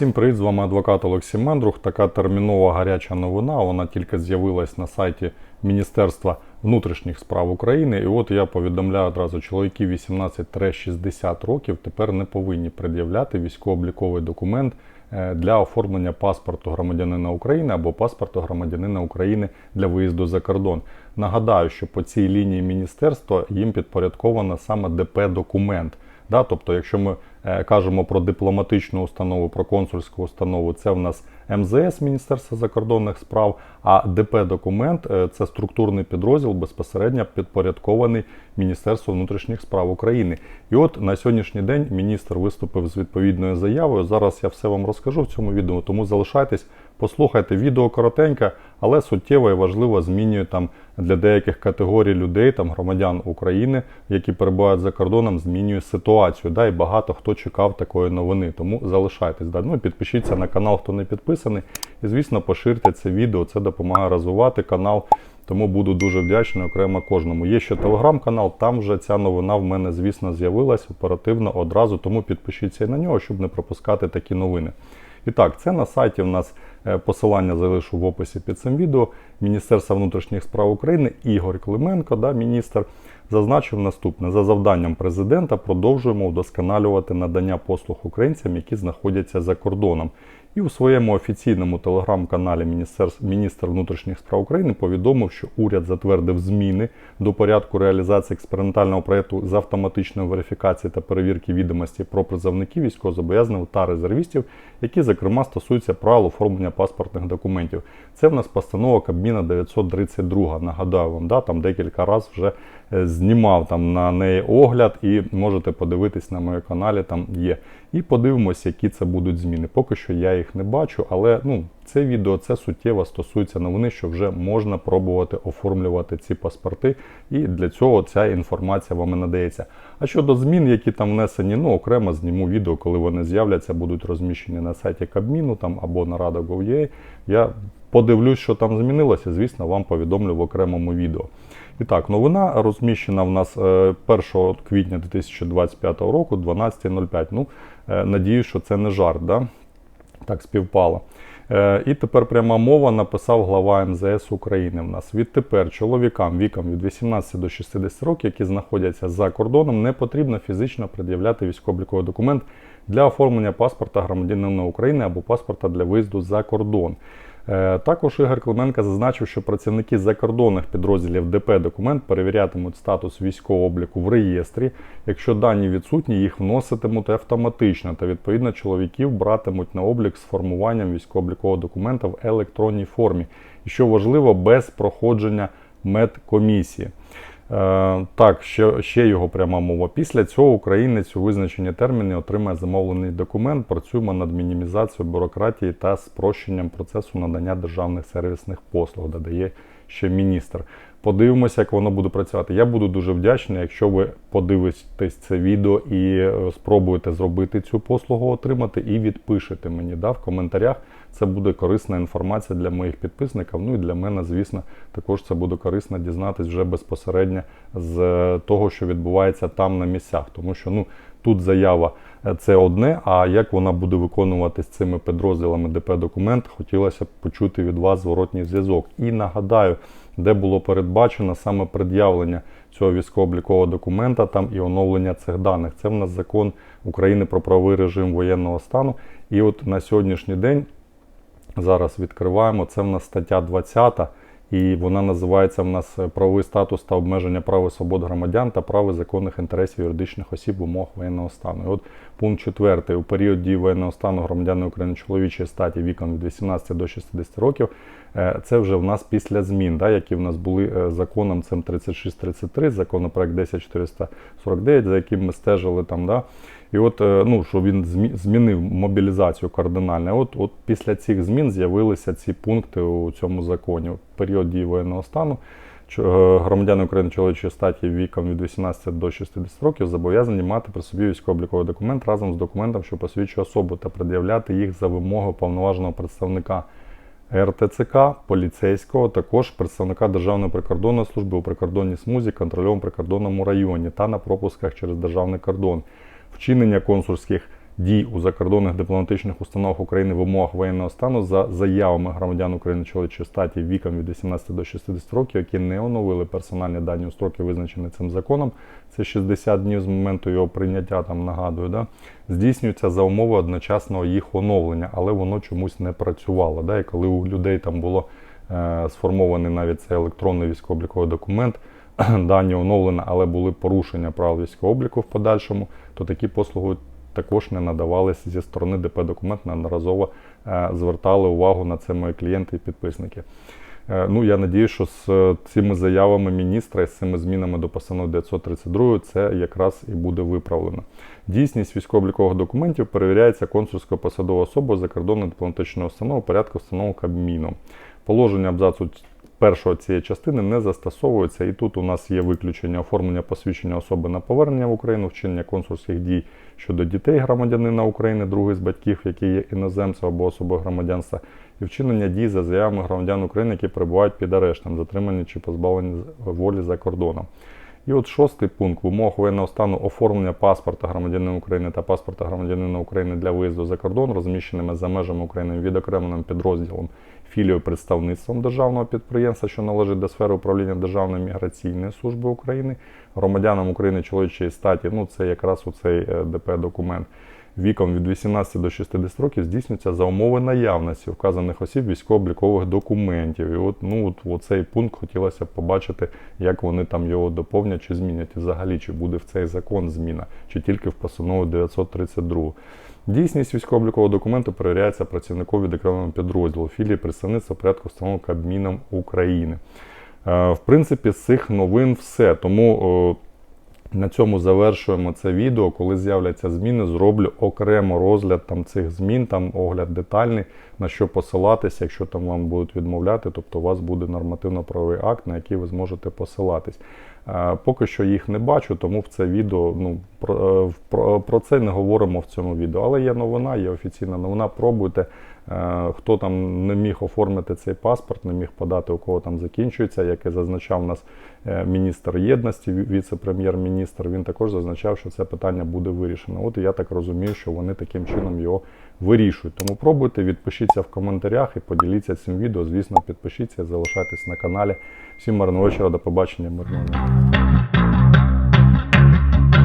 Всім привіт, з вами адвокат Олексій Мендрух. Така термінова гаряча новина. Вона тільки з'явилась на сайті Міністерства внутрішніх справ України. І от я повідомляю одразу, чоловіки 18-60 років тепер не повинні пред'являти військово-обліковий документ е, для оформлення паспорту громадянина України або паспорту громадянина України для виїзду за кордон. Нагадаю, що по цій лінії міністерства їм підпорядковано саме ДП-документ. Да? Тобто, якщо ми кажемо про дипломатичну установу, про консульську установу, це в нас МЗС Міністерства закордонних справ, а ДП-документ е, це структурний підрозділ безпосередньо підпорядкований Міністерству внутрішніх справ України. І от на сьогоднішній день міністр виступив з відповідною заявою. Зараз я все вам розкажу в цьому відео, тому залишайтесь, послухайте відео коротеньке, але суттєво і важливо змінює там для деяких категорій людей, там громадян України, які перебувають за кордоном, змінює ситуацію. Да, і багато хто чекав такої новини. Тому залишайтесь. Да. Ну підпишіться на канал, хто не підписаний. І звісно, поширте це відео. Це допомагає розвивати канал. Тому буду дуже вдячний окремо кожному. Є ще телеграм-канал, там вже ця новина в мене, звісно, з'явилась оперативно одразу. Тому підпишіться і на нього, щоб не пропускати такі новини. І так, це на сайті в нас посилання залишу в описі під цим відео. Міністерства внутрішніх справ України Ігор Клименко, да, міністр, зазначив наступне: за завданням президента продовжуємо вдосконалювати надання послуг українцям, які знаходяться за кордоном. І у своєму офіційному телеграм-каналі міністр внутрішніх справ України повідомив, що уряд затвердив зміни до порядку реалізації експериментального проєкту з автоматичної верифікації та перевірки відомості про призовників військовозобов'язаних та резервістів, які зокрема стосуються правил оформлення паспортних документів. Це в нас постанова Кабміна 932. Нагадаю вам, да, там декілька разів вже знімав там на неї огляд, і можете подивитись на моєму каналі, там є. І подивимося, які це будуть зміни. Поки що я їх не бачу, але ну, це відео це суттєво стосується новини, що вже можна пробувати оформлювати ці паспорти, і для цього ця інформація вам надається. А щодо змін, які там внесені, ну окремо зніму відео, коли вони з'являться, будуть розміщені на сайті Кабміну там або на Rada.gov.ua. Я подивлюсь, що там змінилося, звісно, вам повідомлю в окремому відео. І так, новина розміщена в нас 1 квітня 2025 року, 12.05. Ну, е, надіюсь, що це не жарт, да? так співпало. Е, І тепер пряма мова написав глава МЗС України. В нас відтепер чоловікам віком від 18 до 60 років, які знаходяться за кордоном, не потрібно фізично пред'являти військово-обліковий документ для оформлення паспорта громадянина України або паспорта для виїзду за кордон. Е, Також Ігор Клименко зазначив, що працівники закордонних підрозділів ДП документ перевірятимуть статус військового обліку в реєстрі. Якщо дані відсутні, їх вноситимуть автоматично та відповідно чоловіків братимуть на облік з формуванням військово-облікового документа в електронній формі. І що важливо, без проходження медкомісії. Е, так, ще, ще його пряма мова. Після цього українець у визначені терміни отримає замовлений документ. Працюємо над мінімізацією бюрократії та спрощенням процесу надання державних сервісних послуг, додає ще міністр. Подивимося, як воно буде працювати. Я буду дуже вдячний, якщо ви подивитесь це відео і е, спробуєте зробити цю послугу, отримати і відпишете мені да, в коментарях. Це буде корисна інформація для моїх підписників. Ну і для мене, звісно, також це буде корисно дізнатись вже безпосередньо з е, того, що відбувається там на місцях. Тому що ну тут заява е, це одне. А як вона буде виконувати з цими підрозділами ДП документ, хотілося б почути від вас зворотній зв'язок. І нагадаю, де було передбачено саме пред'явлення цього військово-облікового документа там і оновлення цих даних. Це в нас закон України про правовий режим воєнного стану. І от на сьогоднішній день. Зараз відкриваємо. Це в нас стаття 20, і вона називається в нас правовий статус та обмеження прав і свобод громадян та прав законних інтересів юридичних осіб в умовах воєнного стану. І от пункт 4. У період дії воєнного стану громадяни України чоловічої статі віком від 18 до 60 років. е, Це вже в нас після змін, да, які в нас були е, законом цим 3633, законопроект 10449, за яким ми стежили там. Да, і от, е, ну, що він змінив мобілізацію кардинально. От, от після цих змін з'явилися ці пункти у цьому законі. В період дії воєнного стану е, громадяни України чоловічої статі віком від 18 до 60 років зобов'язані мати при собі військово-обліковий документ разом з документом, що посвідчує особу, та пред'являти їх за вимогою повноваженого представника. РТЦК, поліцейського, також представника Державної прикордонної служби у прикордонній смузі, контрольовому прикордонному районі та на пропусках через державний кордон, вчинення консульських дій у закордонних дипломатичних установах України в умовах воєнного стану за заявами громадян України чоловічої статі віком від 18 до 60 років, які не оновили персональні дані у строки, визначені цим законом. Це 60 днів з моменту його прийняття, там нагадую, да, здійснюється за умови одночасного їх оновлення, але воно чомусь не працювало. Да, і коли у людей там було е, сформований навіть цей електронний військово-обліковий документ, дані оновлені, але були порушення правил військового обліку в подальшому, то такі послуги також не надавалися зі сторони ДП документ, неодноразово е, звертали увагу на це мої клієнти і підписники. Е, Ну, я надію, що з е, цими заявами міністра і з цими змінами до постанови 932 це якраз і буде виправлено. Дійсність військово-облікових документів перевіряється консульською посадовою особою закордонної дипломатичної установи порядку встановленого Кабміном. Положення абзацу першого цієї частини не застосовується, і тут у нас є виключення оформлення посвідчення особи на повернення в Україну, вчинення консульських дій щодо дітей громадянина України, другий з батьків, які є іноземцем або особою громадянства, і вчинення дій за заявами громадян України, які перебувають під арештом, затримані чи позбавлені волі за кордоном. І от шостий пункт в умовах воєнного стану оформлення паспорта громадянина України та паспорта громадянина України для виїзду за кордон, розміщеними за межами України відокремленим підрозділом філією представництвом державного підприємства, що належить до сфери управління Державної міграційної служби України, громадянам України чоловічої статі. Ну це якраз у цей е, ДП документ. Віком від 18 до 60 років здійснюється за умови наявності вказаних осіб військово-облікових документів. І от ну от, от цей пункт хотілося б побачити, як вони там його доповнять чи змінять. І взагалі, чи буде в цей закон зміна, чи тільки в постанову 932. Дійсність військово-облікового документу перевіряється працівникові відокремленого підрозділу філії представництва порядку встановленого Кабміном України. Е, В принципі, з цих новин все. Тому е, на цьому завершуємо це відео. Коли з'являться зміни, зроблю окремо розгляд там цих змін, там огляд детальний, на що посилатися, якщо там вам будуть відмовляти, тобто у вас буде нормативно-правовий акт, на який ви зможете посилатись. Е, Поки що їх не бачу, тому в це відео ну, про, е, про, про це не говоримо в цьому відео. Але є новина, є офіційна новина. Пробуйте. Е, Хто там не міг оформити цей паспорт, не міг подати, у кого там закінчується, як і зазначав нас міністр єдності, віце-прем'єр-міністр, він також зазначав, що це питання буде вирішено. От я так розумію, що вони таким чином його вирішують. Тому пробуйте, відпишіться в коментарях і поділіться цим відео. Звісно, підпишіться, залишайтесь на каналі. Всім мирного вечора, до побачення, мирного Thank you.